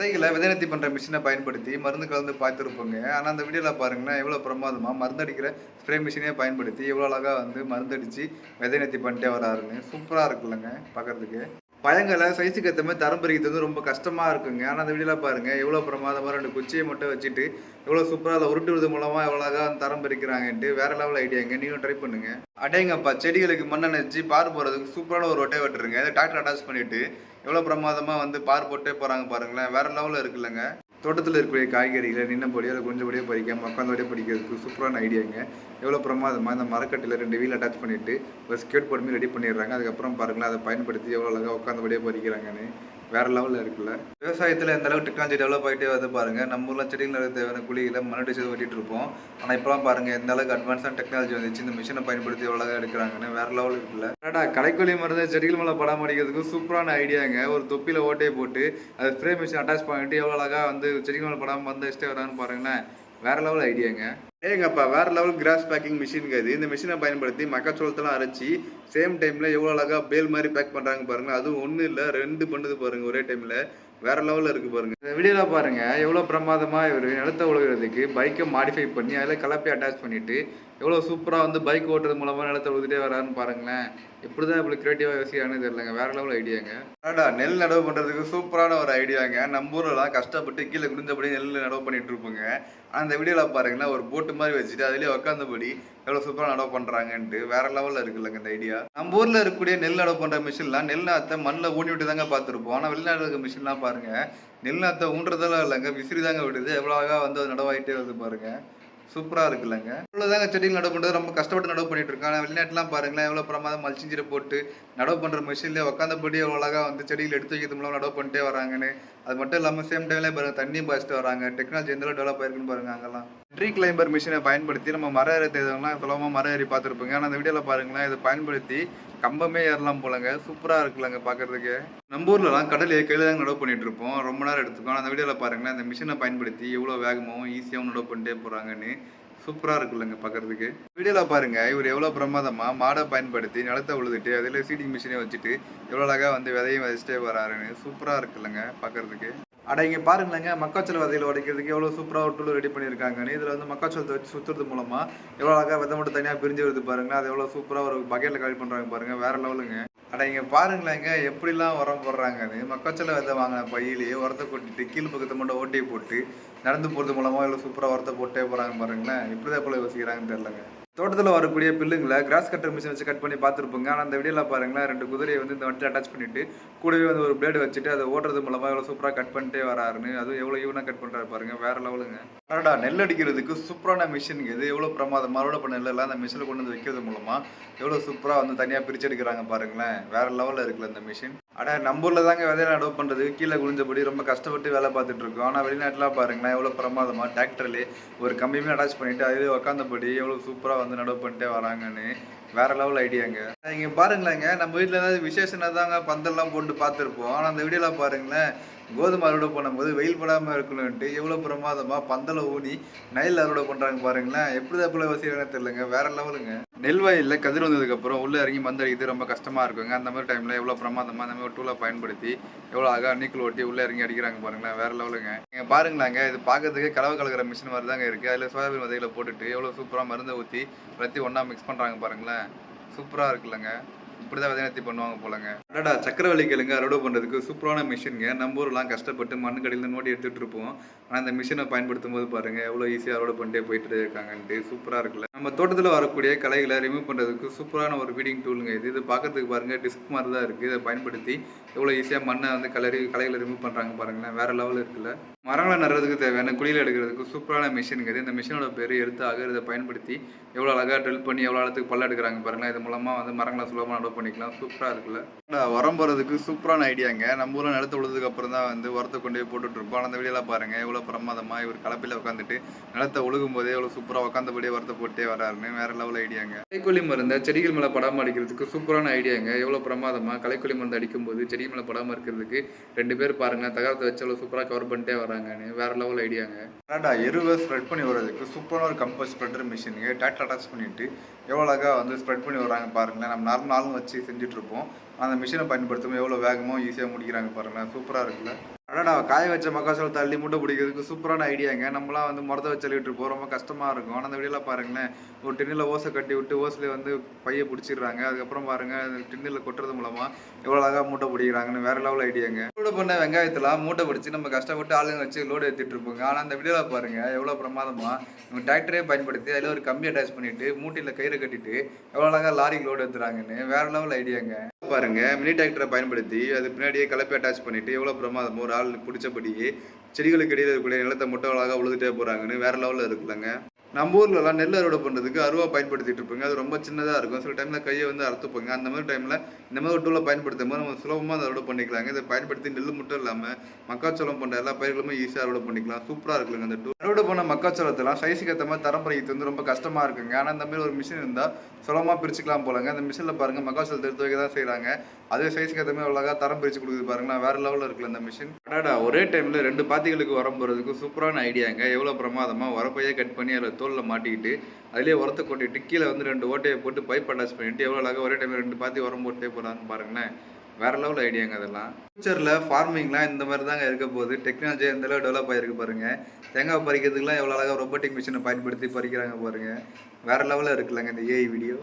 விதைகளை விதைநத்தி பண்ணுற மிஷினை பயன்படுத்தி மருந்து கலந்து பார்த்துருப்போங்க. ஆனால் அந்த வீடியோவில் பாருங்கன்னா எவ்வளோ பிரமாதமாக மருந்தடிக்கிற ஸ்ப்ரே மிஷினே பயன்படுத்தி எவ்வளோ அழகாக வந்து மருந்தடிச்சு விதைநத்தி பண்ணிட்டே வராருன்னு. சூப்பராக இருக்குல்லங்க பார்க்கறதுக்கு பயங்களை சைஸுக்கு ஏற்ற மாதிரி தரம் பிரிக்கிறது வந்து ரொம்ப கஷ்டமாக இருக்குங்க. ஆனால் அந்த வீடியோவில் பாருங்கள் எவ்வளோ பிரமாதமாக ரெண்டு குச்சியை மட்டும் வச்சுட்டு எவ்வளோ சூப்பராக அதை உருட்டுறது மூலமாக எவ்வளோ அந்த தரம் பிரிக்கிறாங்கன்ட்டு வேற லெவல் ஐடியாங்க நீங்களும் ட்ரை பண்ணுங்க. அடேங்கப்பா செடிகளுக்கு மண்ணை நினச்சி பார் போகிறதுக்கு சூப்பரான ஒரு ஒட்டை வெட்டுருங்க அதை டிராக்டர் அட்டாச் பண்ணிவிட்டு எவ்வளோ பிரமாதமாக வந்து பார் போட்டே போகிறாங்க பாருங்களேன். வேற லெவலில் இருக்குல்லங்க. தோட்டத்தில் இருக்கக்கூடிய காய்கறிகளை நின்னபடியோ அதை கொஞ்சபடியோ பறிக்காமல் உட்காந்தபடியே படிக்கிறதுக்கு சூப்பரான ஐடியாங்க எவ்வளோ பிரமாதமாக இந்த மரக்கட்டையில் ரெண்டு வீல் அட்டாச் பண்ணிட்டு ஒரு ஸ்கேட் போர்ட் மாதிரி ரெடி பண்ணிடுறாங்க. அதுக்கப்புறம் பாருங்களேன் அதை பயன்படுத்தி எவ்வளோ அழகாக உட்காந்தபடியே பறிக்கிறாங்கன்னு. வேற லெவலில் இருக்குல்ல. விவசாயத்தில் எந்த அளவுக்கு டெக்னாலஜி டெவலப் ஆகிட்டே வந்து பாருங்க. நம்ம ஊர்ல செடிகளுக்கு தேவையான குழிகளை மண்ணடி செய்து வெட்டிட்டு இருப்போம். ஆனால் இப்போலாம் பாருங்க எந்த அளவுக்கு அட்வான்ஸான டெக்னாலஜி வந்துச்சு இந்த மிஷினை பயன்படுத்தி எவ்வளோ எடுக்கிறாங்கன்னு வேற லெவல் இருக்குல்ல. ஏடா களைக்கொல்லி மருந்து செடிகள் மேலே படம் அடிக்கிறதுக்கு சூப்பரான ஐடியாங்க ஒரு தொப்பியில் ஓட்டையை போட்டு அது ஸ்ப்ரே மிஷின் அட்டாச் பண்ணிட்டு எவ்வளோ அழகாக வந்து செடிகள் மேலே படம் வந்து வச்சுட்டே வரான்னு பாருங்களேன். வேற லெவல் ஐடியாங்க ஏங்கப்பா வேற லெவல் கிராஸ் பேக்கிங் மிஷின் இது. இந்த மிஷினை பயன்படுத்தி மக்காச்சோளத்தெல்லாம் அரைச்சி சேம் டைம்ல எவ்வளோ அழகா பேல் மாதிரி பேக் பண்றாங்க பாருங்க. அதுவும் ஒன்றும் இல்லை ரெண்டு பண்ணுது பாருங்க ஒரே டைம்ல வேற லெவல்ல இருக்கு பாருங்க. இந்த வீடியோல பாருங்க எவ்வளோ பிரமாதமா இவர் நிலத்தை உழுகிறதுக்கு பைக்கை மாடிஃபை பண்ணி அதில் கலப்பி அட்டாச் பண்ணிட்டு எவ்வளோ சூப்பராக வந்து பைக் ஓட்டுறது மூலமா நிலத்தை உழுதுட்டே வராருன்னு பாருங்களேன். எப்படிதான் இப்படி கிரியேட்டிவா யோசிக்கிறான்னு தெரியலங்க. வேற லெவல் ஐடியாங்க அடா நெல் நடவு பண்றதுக்கு சூப்பரான ஒரு ஐடியாங்க நம்ம ஊர்லலாம் கஷ்டப்பட்டு கீழே குடிஞ்சபடி நெல் நடவு பண்ணிட்டு இருப்போங்க. அந்த இந்த வீடியோல பாருங்கன்னா ஒரு போட்டு மாதிரி வச்சுட்டு அதுலயே உட்காந்தபடி எவ்வளவு சூப்பரா நடவு பண்றாங்கன்ட்டு வேற லெவல்ல இருக்குல்லங்க இந்த ஐடியா நம்ம ஊர்ல இருக்கக்கூடிய நெல் நடவு பண்ற மிஷின்லாம் நெல் நாத்தை மண்ணில் ஊனி விட்டு தாங்க பார்த்துருப்போம் ஆனா வெளிநாடு இருக்க மிஷின்லாம் பாருங்க நெல் நாத்தை ஊன்றதெல்லாம் இல்லைங்க விசிறி தாங்க விடுது. எவ்வளவு அழகா வந்து அது நடவாயிட்டே வருது பாருங்க. சூப்பரா இருக்குல்லங்க. இவ்வளவுதாங்க செடிகள் நடவு பண்றது. ரொம்ப கஷ்டப்பட்டு நடவு பண்ணிட்டு இருக்காங்க. வெளிநாட்டுலாம் பாருங்களேன் எவ்வளவு பிரமாதம் மல்ச்சிஞ்சீரை போட்டு நடவு பண்ற மிஷின்ல உட்காந்தபடி எவ்வளவு அழகா வந்து செடிகள் எடுத்து வைக்கிறது மூலம் நடவு பண்ணிட்டே வராங்கன்னு. அது மட்டும் இல்லாம சேம் டைம்ல பாருங்க தண்ணியும் பாய்ச்சிட்டு வராங்க. டெக்னாலஜி எந்த டெவலப் ஆயிருக்குன்னு பாருங்க அங்கெல்லாம். ட்ரீ கிளைம்பர் மிஷினை பயன்படுத்தி நம்ம மரம் ஏற தேவைலாம் சுலபமாக மரம் ஏறி பார்த்துருப்போங்க. ஆனால் அந்த வீடியோவில் பாருங்களேன் இதை பயன்படுத்தி கம்பமே ஏறலாம் போலங்க. சூப்பராக இருக்குல்லங்க பார்க்கறதுக்கு. நம்ம ஊர்லலாம் கடல் கையில் தாங்க நடவு பண்ணிட்டு இருப்போம். ரொம்ப நேரம் எடுத்துக்கோம். அந்த வீடியோவில் பாருங்களேன் அந்த மிஷினை பயன்படுத்தி எவ்வளோ வேகமாகவும் ஈஸியாகவும் நடவு பண்ணிட்டே போகிறாங்கன்னு சூப்பரா இருக்குல்லங்க பாக்குறதுக்கு. வீடியோல பாருங்க இவர் எவ்வளவு பிரமாதமா மாடை பயன்படுத்தி நிலத்தை உழுதுட்டு அதுல சீடிங் மிஷினே வச்சுட்டு எவ்வளவு அழகா வந்து விதையும் விதைச்சிட்டே வராருன்னு சூப்பரா இருக்குல்லங்க பாக்குறதுக்கு. அட இங்க பாருங்களேங்க மக்காச்சோள விதையில உடைக்கிறதுக்கு எவ்வளவு சூப்பரா ஒரு டூல் ரெடி பண்ணியிருக்காங்கன்னு. இதுல வந்து மக்காச்சோளத்தை வச்சு சுத்துறது மூலமா எவ்வளவு அழகா விதை மட்டும் தனியா பிரிஞ்சு வருது பாருங்க அது எவ்வளவு சூப்பரா ஒரு பக்கெட்ல கலெக்ட் பண்றாங்க பாருங்க. வேற லெவலுங்க. அட இங்க பாருங்களேங்க எப்படிலாம் உரம் போடுறாங்கன்னு. மக்காச்சோள விதை வாங்கின பையிலேயே உரத்தை கொட்டிட்டு கீழ் பக்கத்தை மட்டும் ஓட்டையை போட்டு நடந்து போகிறது மூலமாக எவ்வளவு சூப்பராக உரத்தை போட்டே போகிறாங்க பாருங்களேன். இப்படிதான் போல யோசிக்கிறாங்கன்னு தெரிலங்க தோட்டத்தில் வரக்கூடிய பில்லுங்களை கிராஸ் கட்டர் மிஷின் வச்சு கட் பண்ணி பார்த்துருப்போங்க. ஆனால் அந்த வீடியோவில் பாருங்களேன் ரெண்டு குதிரையை வந்து இந்த வண்டியில் அட்டாச் பண்ணிட்டு கூடவே வந்து ஒரு பிளேடு வச்சுட்டு அதை ஓட்டுறது மூலமாக எவ்வளோ சூப்பராக கட் பண்ணிட்டே வராருன்னு அதுவும் எவ்வளோ ஈவனாக கட் பண்ணுறாரு பாருங்க வேற லெவலுங்க அடடா நெல் அடிக்கிறதுக்கு சூப்பரான மிஷின் இது. எவ்வளோ பிரமாதம் மறுவடை பண்ண நெல்லெல்லாம் அந்த மிஷினில் கொண்டு வந்து வைக்கிறது மூலமாக எவ்வளோ சூப்பராக வந்து தனியாக பிரித்து எடுக்கிறாங்க பாருங்களேன். வேற லெவலில் இருக்குல்ல இந்த மிஷின் அட நம்ம ஊரில் தாங்க விதையில நடவு பண்ணுறதுக்கு கீழே குளிஞ்சபடி ரொம்ப கஷ்டப்பட்டு வேலை பார்த்துட்டு இருக்கோம். ஆனால் வெளிநாட்டில் பாருங்களேன் எவ்வளவு பிரமாதமா டிராக்டர்லேயே ஒரு கம்பியுமே அட்டாச் பண்ணிட்டு அது உக்காந்தபடி எவ்வளவு சூப்பரா வந்து நடவு பண்ணிட்டே வராங்கன்னு வேற லெவல் ஐடியாங்க இங்கே பாருங்களேங்க நம்ம வீட்டில் ஏதாவது விசேஷம் தாங்க பந்தல்லாம் போட்டு பார்த்துருப்போம். ஆனா அந்த வீடியோல பாருங்களேன் கோதுமை அறுவடை பண்ணும்போது வெயில் படாமல் இருக்கணும்ட்டு எவ்வளோ பிரமாதமாக பந்தலை ஊனி நெல் அறுவடை பண்ணுறாங்க பாருங்களேன். எப்படி போல வசதியான தெரியலங்க. வேற லெவலுங்க. நெல் வயலில் கதிர் வந்ததுக்கப்புறம் உள்ளே இறங்கி மந்தடிக்கிறது ரொம்ப கஷ்டமாக இருக்குங்க. அந்த மாதிரி டைமில் எவ்வளோ பிரமாதமாக அந்த மாதிரி டூலை பயன்படுத்தி எவ்வளோ ஆக நீக்கல் ஓட்டி உள்ளே இறங்கி அடிக்கிறாங்க பாருங்களேன். வேற லெவலுங்க. நீங்கள் பாருங்களாங்க. இது பார்க்கறதுக்கு கலவை கலக்கிற மிஷின் மாதிரி தாங்க இருக்குது அதில் சோயாபீன் விதைகளை போட்டுட்டு எவ்வளோ சூப்பராக மருந்து ஊற்றி எல்லாத்தையும் ஒன்றா மிக்ஸ் பண்ணுறாங்க பாருங்களேன். சூப்பராக இருக்குல்லங்க. இப்படிதான் விதைநத்தி பண்ணுவாங்க போலங்க. அடடா சக்கரவள்ளி கிழங்கு அறுவடை பண்றதுக்கு சூப்பரான மிஷின்ங்க. நம்ம ஊர்லாம் கஷ்டப்பட்டு மண்ணு கடையில் நோட்டி எடுத்துட்டு இருப்போம். ஆனா இந்த மிஷினை பயன்படுத்தும் போது பாருங்க எவ்வளவு ஈஸியா அறுவடை பண்ணிட்டே போயிட்டு இருக்காங்கன்ட்டு சூப்பரா இருக்குல்ல. நம்ம தோட்டத்தில் வரக்கூடிய களைகளை ரிமூவ் பண்ணுறதுக்கு சூப்பரான ஒரு வீடிங் டூலுங்க இது. இது பார்க்கறதுக்கு பாருங்கள் டிஸ்க் மாதிரி தான் இருக்குது இதை பயன்படுத்தி எவ்வளோ ஈஸியாக மண்ணை வந்து கலரி களைகளை ரிமூவ் பண்ணுறாங்க பாருங்களேன். வேறு லெவலில் இருக்குல்ல. மரங்களை நடுறதுக்கு தேவையான குழியில் எடுக்கிறதுக்கு சூப்பரான மிஷினுங்க இது. இந்த மிஷினோட பேர் எடுத்து ஆக இதை பயன்படுத்தி எவ்வளோ அழகாக ட்ரில் பண்ணி எவ்வளோ அளத்துக்கு பல்ல எடுக்கிறாங்க பாருங்களேன் இது மூலமாக வந்து மரங்களை சுலபமாக நடவு பண்ணிக்கலாம். சூப்பராக இருக்குல்ல. உரம் போகிறதுக்கு சூப்பரான ஐடியாங்க நம்ம ஊரில் நிலத்து விழுதுக்கு அப்புறம் தான் வந்து உரத்தை கொண்டு போய் போட்டுட்ருப்போம் அந்த வீடியோலாம் பாருங்க. எவ்வளோ பிரமாதமாக இவர் கலப்பில் உட்காந்துட்டு நிலத்தை உழுகும் போதே எவ்வளோ சூப்பராக உட்காந்தபடியே உரத்தை போட்டு வராருன்னு வேற லெவல் ஐடியாங்க. கலைக்கொல்லி மருந்தை செடிகள் மேலே படாமல் அடிக்கிறதுக்கு சூப்பரான ஐடியாங்க. எவ்வளோ பிரமாதமாக கலைக்கொல்லி மருந்து அடிக்கும்போது செடி மேலே படாமல் இருக்கிறதுக்கு ரெண்டு பேர் பாருங்க தகரத்தை வச்சு அவ்வளோ சூப்பராக கவர் பண்ணிட்டே வராங்கன்னு வேற லெவல் ஐடியாங்க. டாடா எருவை ஸ்ப்ரெட் பண்ணி வர்றதுக்கு சூப்பரான ஒரு கம்போஸ்ட் ஸ்ப்ரெட்டர் மிஷினுங்க டேட்டா அட்டாச் பண்ணிட்டு எவ்வளோ அழகாக வந்து ஸ்ப்ரெட் பண்ணி வராங்க பாருங்களேன். நம்ம நார்மல் நாளும் வச்சு செஞ்சுட்டு இருப்போம். அந்த மிஷினை பயன்படுத்தும் எவ்வளோ வேகமாக ஈஸியாக முடிக்கிறாங்க பாருங்களேன். சூப்பராக இருக்குல்ல. அடடா காய வச்ச மக்காச்சோளத்தை தள்ளி மூட்டை பிடிக்கிறதுக்கு சூப்பரான ஐடியாங்க நம்மளாம் வந்து முறத வச்சு அள்ளிட்டு இருப்போம். ரொம்ப கஷ்டமாக இருக்கும். ஆனால் அந்த வீடியோலாம் பாருங்களேன் ஒரு டின்னில் ஓசை கட்டி விட்டு ஓசிலே வந்து பையை பிடிச்சிடுறாங்க. அதுக்கப்புறம் பாருங்க டின்னில் கொட்டுறது மூலமாக எவ்வளோ அழகாக மூட்டை பிடிக்கிறாங்கன்னு வேற லெவல் ஐடியாங்க லோடு பண்ண வெங்காயத்தெல்லாம் மூட்டை பிடிச்சி நம்ம கஷ்டப்பட்டு ஆளுங்க வச்சு லோடு ஏற்றிட்டு இருப்போங்க. ஆனால் அந்த வீடியோவில் பாருங்க எவ்வளோ பிரமாதமாக நம்ம டிராக்டரே பயன்படுத்தி அதில் ஒரு கம்பி அட்டாச் பண்ணிட்டு மூட்டையில் கயிறு கட்டிட்டு எவ்வளோ அழகாக லாரிக்கு லோடு ஏற்றுறாங்கன்னு வேற லெவல் ஐடியாங்க பாருங்க. மினி டிராக்டரை பயன்படுத்தி அது பின்னாடியே கலப்பை அட்டாச் பண்ணிட்டு எவ்வளோ பிரமாதமோ ஒரு ஆள் பிடிச்சபடியே செடிகளுக்கு இடையில் இருக்கக்கூடிய நிலத்தை மட்டும் அழகாக உழுதுட்டே போறாங்கன்னு வேற லெவலில் இருக்குல்லங்க. நம்ம ஊர்லலாம் நெல் அறுவடை பண்ணுறதுக்கு அருவா பயன்படுத்திட்டு இருப்பாங்க. அது ரொம்ப சின்னதாக இருக்கும். சில டைமில் கையை வந்து அறுத்துப்பாங்க. அந்த மாதிரி டைமில் இந்த மாதிரி ஒரு டூலை பயன்படுத்தும் போது நம்ம சுலபமாக அதை அறுவடை பண்ணிக்கலாங்க. இதை பயன்படுத்தி நெல் மட்டும் இல்லாமல் மக்காச்சோளம் போன்ற எல்லா பயிர்களுமே ஈஸியாக அறுவடை பண்ணிக்கலாம். சூப்பராக இருக்குங்க அந்த டூ அறுவடை பண்ண மக்காச்சோளத்தெல்லாம் சைஸுக்கு ஏற்ற மாதிரி தரம் பறிக்கிறது வந்து ரொம்ப கஷ்டமாக இருக்குங்க. ஆனால் இந்த மாதிரி ஒரு மிஷின் இருந்தால் சுலபமாக பிரிச்சுக்கலாம் போலங்க. அந்த மிஷினில் பாருங்கள் மக்காச்சோளத்தை எடுத்து வைக்க தான் செய்கிறாங்க அதே சைஸுக்கு ஏற்ற மாதிரி அழகாக தரம் பிரித்து கொடுக்குது பாருங்களேன் வேறு லெவலில் இருக்குல்ல அந்த மிஷின் அடாடா ஒரே டைமில் ரெண்டு பாத்திகளுக்கு உரம் போகிறதுக்கு சூப்பரான ஐடியாங்க எவ்வளோ பிரமாதமாக உரப்பையே கட் பண்ணி அதில் தோலில் மாட்டிக்கிட்டு அதிலே உரத்தை கொட்டிட்டு கீழே வந்து ரெண்டு ஓட்டையை போட்டு பைப் அட்டாச் பண்ணிட்டு எவ்வளோ அழகாக ஒரே டைம் ரெண்டு பாத்தி உரம் போட்டே போகிறான்னு பாருங்களேன். வேற லெவல் ஐடியாங்க அதெல்லாம். ஃபியூச்சரில் ஃபார்மிங்லாம் இந்த மாதிரி தாங்க இருக்க போகுது. டெக்னாலஜி எந்த அளவு டெவலப் ஆகிருக்கு பாருங்க. தேங்காய் பறிக்கிறதுக்குலாம் எவ்வளோ அழகாக ரொபோட்டிக் மிஷினை பயன்படுத்தி பறிக்கிறாங்க பாருங்க. வேற லெவலில் இருக்குல்லங்க இந்த ஏஐ வீடியோ